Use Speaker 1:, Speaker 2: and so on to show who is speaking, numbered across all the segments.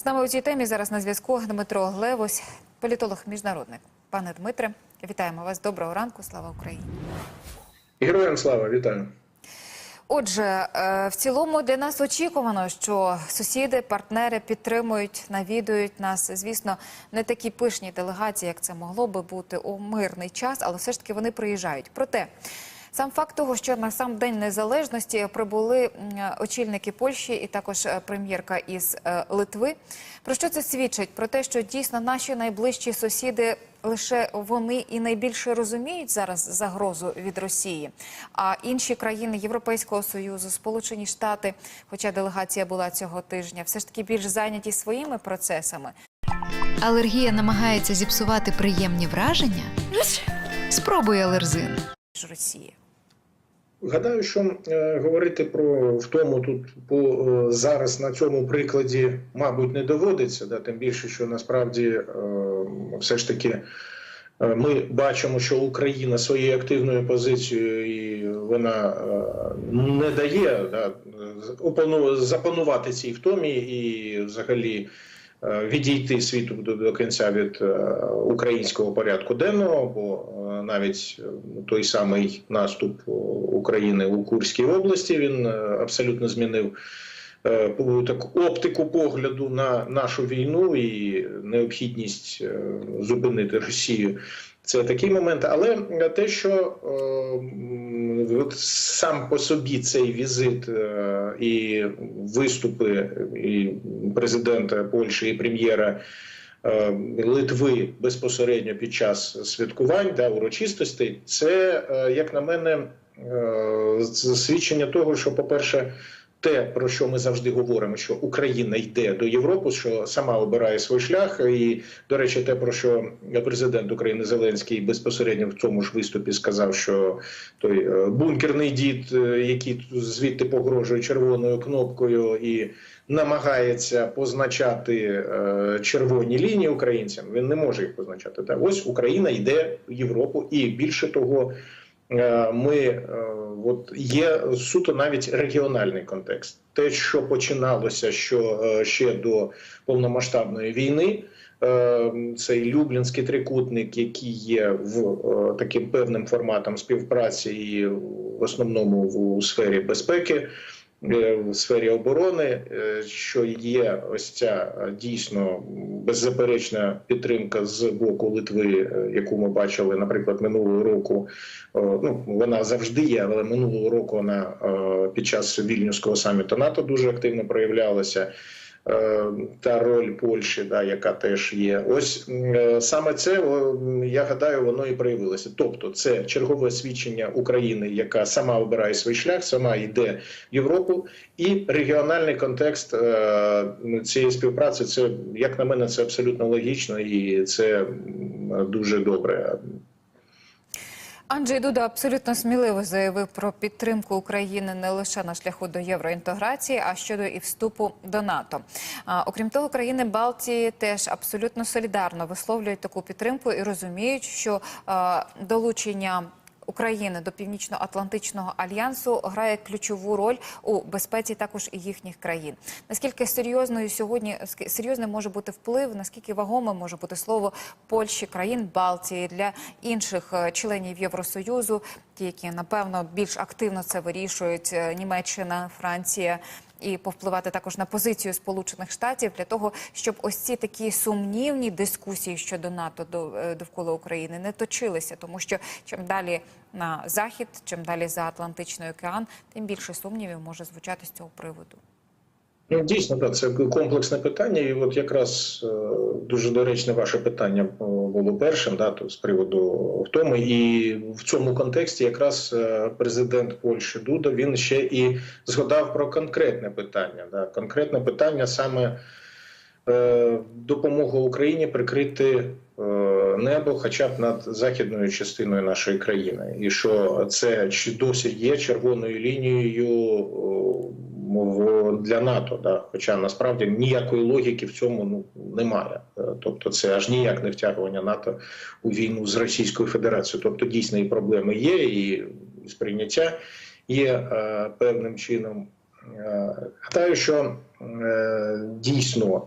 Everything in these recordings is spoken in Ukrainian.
Speaker 1: З нами у цій темі зараз на зв'язку Дмитро Глевось, політолог міжнародник. Пане Дмитре, вітаємо вас. Доброго ранку. Слава Україні.
Speaker 2: Героям слава, вітаю.
Speaker 1: Отже, е, в цілому для нас очікувано, що сусіди, партнери підтримують, навідують нас. Звісно, не такі пишні делегації, як це могло би бути у мирний час, але все ж таки вони приїжджають. Проте сам факт того, що на сам день незалежності прибули очільники Польщі і також е, прем'єрка із е, Литви. Про що це свідчить? Про те, що дійсно наші найближчі сусіди лише вони і найбільше розуміють зараз загрозу від Росії. А інші країни Європейського союзу, Сполучені Штати, хоча делегація була цього тижня, все ж таки більш зайняті своїми процесами.
Speaker 3: Алергія намагається зіпсувати приємні враження? Спробуй алерзин.
Speaker 1: Ніж Росія.
Speaker 2: Гадаю, що е, говорити про втому тут по е, зараз на цьому прикладі, мабуть, не доводиться, да, тим більше, що насправді е, все ж таки. е, Ми бачимо, що Україна своєю активною позицією і вона е, не дає да, запанувати цій втомі і взагалі відійти світу до, кінця від е, українського порядку денного, бо е, навіть е, той самий наступ е, України у Курській області він е, абсолютно змінив е, так, оптику погляду на нашу війну і необхідність е, зупинити Росію. Це такий момент, але те, що е, от сам по собі цей візит е, і виступи і президента Польщі і прем'єра е, Литви безпосередньо під час святкувань да, урочистостей, це, як на мене, свідчення того, що, по-перше, те, про що ми завжди говоримо, що Україна йде до Європи, що сама обирає свій шлях, і до речі, те, про що президент України Зеленський безпосередньо в цьому ж виступі сказав, що той е, бункерний дід, е, який звідти погрожує червоною кнопкою і намагається позначати е, червоні лінії українцям, він не може їх позначати. Так, ось Україна йде в Європу, і більше того. Е, Ми е, от є суто навіть регіональний контекст. Те, що починалося що е, ще до повномасштабної війни, цей Люблінський трикутник, який є в таким певним форматом співпраці, і в основному в сфері безпеки. Е, В сфері оборони, е, що є ось ця е, дійсно беззаперечна підтримка з боку Литви, яку ми бачили, наприклад, минулого року. Ну вона завжди є, але минулого року вона під час вільнюського саміту НАТО дуже активно проявлялася. Е, Та роль Польщі, да, яка теж є, ось е, саме це я гадаю, воно і проявилося. Тобто, це чергове свідчення України, яка сама обирає свій шлях, сама йде в Європу, і регіональний контекст е, цієї співпраці. Це як на мене, це абсолютно логічно і це дуже добре.
Speaker 1: Анджей Дуда абсолютно сміливо заявив про підтримку України не лише на шляху до євроінтеграції, а щодо і вступу до НАТО. А, окрім того, країни Балтії теж абсолютно солідарно висловлюють таку підтримку і розуміють, що а, долучення. України до Північно-Атлантичного альянсу грає ключову роль у безпеці також і їхніх країн. Наскільки серйозною сьогодні серйозним може бути вплив, наскільки вагомим може бути слово Польщі, країн Балтії для інших е, членів Євросоюзу, ті, які напевно більш активно це вирішують е, Німеччина, Франція. І повпливати також на позицію Сполучених Штатів для того, щоб ось ці такі сумнівні дискусії щодо НАТО е, довкола України не точилися, тому що чим далі на захід, чим далі за Атлантичний океан, тим більше сумнівів може звучати з цього приводу.
Speaker 2: Ну, дійсно, так, це комплексне питання, і от якраз е, дуже доречне ваше питання е, було першим, да, з приводу втоми. І в цьому контексті якраз е, президент Польщі Дуда він ще і згадав про конкретне питання. Да, конкретне питання саме е, допомога Україні прикрити е, небо, хоча б над західною частиною нашої країни, і що це чи досі є червоною лінією. В- для НАТО, да. хоча насправді ніякої логіки в цьому ну немає. Е, Тобто, це аж ніяк не втягування НАТО у війну з Російською Федерацією. Тобто, дійсно і проблеми є, і сприйняття є е, певним чином. Е, Гадаю, що е, дійсно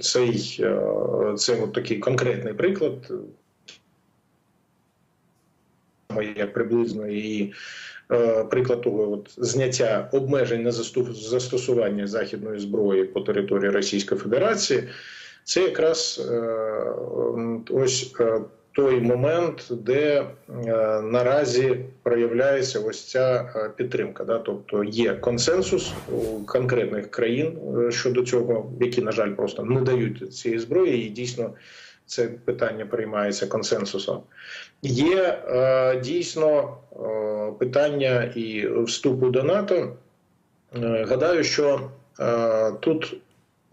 Speaker 2: цей це от такий конкретний приклад, як приблизно і е, приклад того от, зняття обмежень на заступ- застосування західної зброї по території Російської Федерації. Це якраз е, ось е, той момент, де е, наразі проявляється ось ця е, підтримка. Да? Тобто є консенсус у конкретних країн е, щодо цього, які, на жаль, просто не дають цієї зброї, і дійсно це питання приймається консенсусом. Є е, дійсно е, питання і вступу до НАТО. Е, гадаю, що е, тут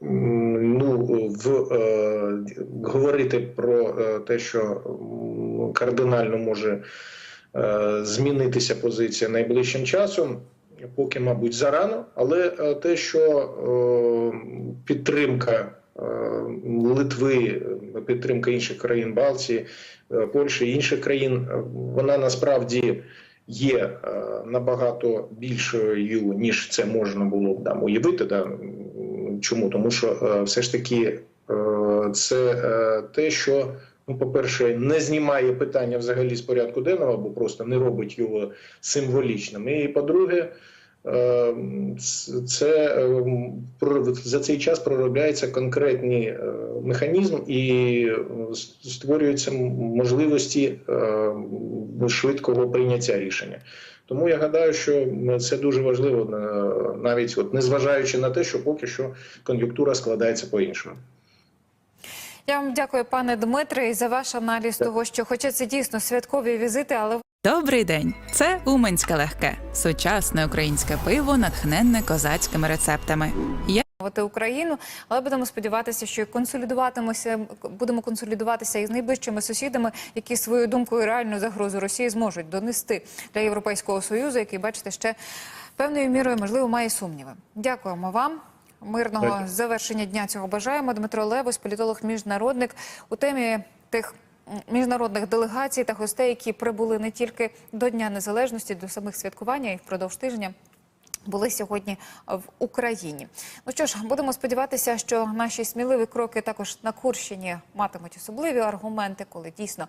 Speaker 2: ну, в, е, говорити про е, те, що кардинально може е, змінитися позиція найближчим часом, поки, мабуть, зарано, але е, те, що е, підтримка Литви, е, підтримка інших країн Балтії, е, Польщі інших країн, е, вона насправді є набагато більшою, ніж це можна було б там уявити. Да? Чому? Тому що все ж таки це те, що. Ну, по-перше, не знімає питання взагалі з порядку денного, або просто не робить його символічним. І по-друге, це е, за цей час проробляється конкретний е, механізм і е, створюються можливості е, швидкого прийняття рішення. Тому я гадаю, що це дуже важливо, навіть от незважаючи на те, що поки що кон'юнктура складається по-іншому.
Speaker 1: Я вам дякую, пане Дмитре, і за ваш аналіз того, що, хоча це дійсно святкові візити, але
Speaker 4: Добрий день! Це Уманське легке, сучасне українське пиво, натхненне козацькими рецептами. Я
Speaker 1: Україну, але будемо сподіватися, що консолідуватимося, будемо консолідуватися із найближчими сусідами, які свою думку і реальну загрозу Росії зможуть донести для Європейського союзу, який бачите ще певною мірою можливо має сумніви. Дякуємо вам. Мирного
Speaker 2: Дякую.
Speaker 1: завершення дня цього бажаємо. Дмитро Левось, політолог, міжнародник у темі тих міжнародних делегацій та гостей, які прибули не тільки до Дня Незалежності, до самих святкування і впродовж тижня були сьогодні в Україні. Ну що ж, будемо сподіватися, що наші сміливі кроки також на Курщині матимуть особливі аргументи, коли дійсно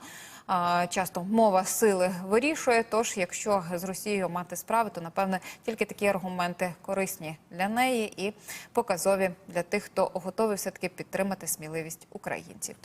Speaker 1: часто мова сили вирішує. Тож, якщо з Росією мати справи, то напевне тільки такі аргументи корисні для неї і показові для тих, хто готовий все таки підтримати сміливість українців.